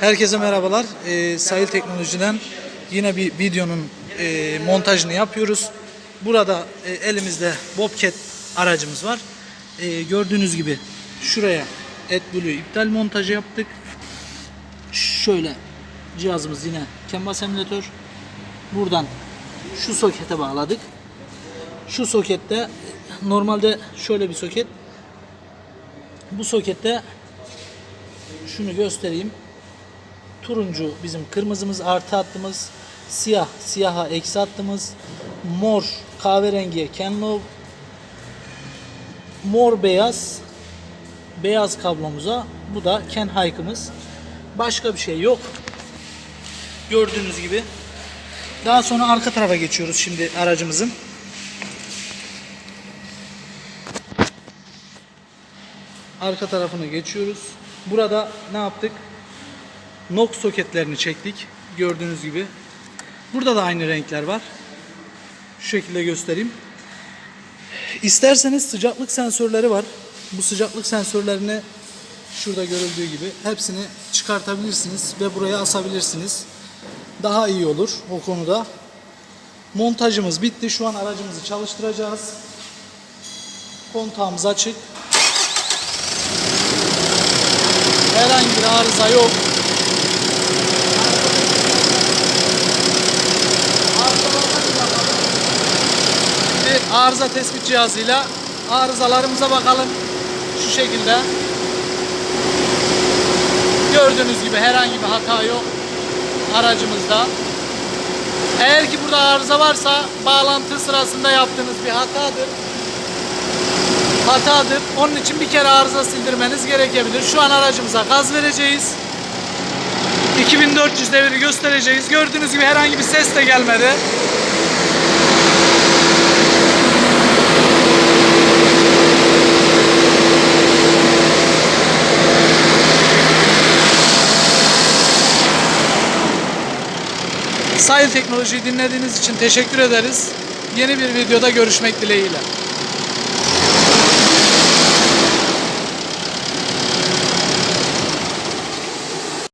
Herkese merhabalar. Ee, Sahil Teknoloji'den yine bir videonun e, montajını yapıyoruz. Burada e, elimizde Bobcat aracımız var. E, gördüğünüz gibi şuraya AdBlue iptal montajı yaptık. Şöyle cihazımız yine canvas emülatör. Buradan şu sokete bağladık. Şu sokette normalde şöyle bir soket. Bu sokette şunu göstereyim. Turuncu bizim kırmızımız artı hattımız. Siyah siyaha eksi hattımız. Mor kahverengiye Kenlove. Mor beyaz beyaz kablomuza. Bu da Ken Hike'ımız. Başka bir şey yok. Gördüğünüz gibi. Daha sonra arka tarafa geçiyoruz şimdi aracımızın. Arka tarafını geçiyoruz. Burada ne yaptık? Nox soketlerini çektik. Gördüğünüz gibi. Burada da aynı renkler var. Şu şekilde göstereyim. İsterseniz sıcaklık sensörleri var. Bu sıcaklık sensörlerini şurada görüldüğü gibi hepsini çıkartabilirsiniz ve buraya asabilirsiniz. Daha iyi olur o konuda. Montajımız bitti. Şu an aracımızı çalıştıracağız. Kontağımız açık. Herhangi bir arıza yok. Şimdi arıza tespit cihazıyla arızalarımıza bakalım. Şu şekilde. Gördüğünüz gibi herhangi bir hata yok aracımızda. Eğer ki burada arıza varsa bağlantı sırasında yaptığınız bir hatadır. Hatadır. Onun için bir kere arıza sildirmeniz gerekebilir. Şu an aracımıza gaz vereceğiz. 2400 deviri göstereceğiz. Gördüğünüz gibi herhangi bir ses de gelmedi. Sahil Teknoloji'yi dinlediğiniz için teşekkür ederiz. Yeni bir videoda görüşmek dileğiyle.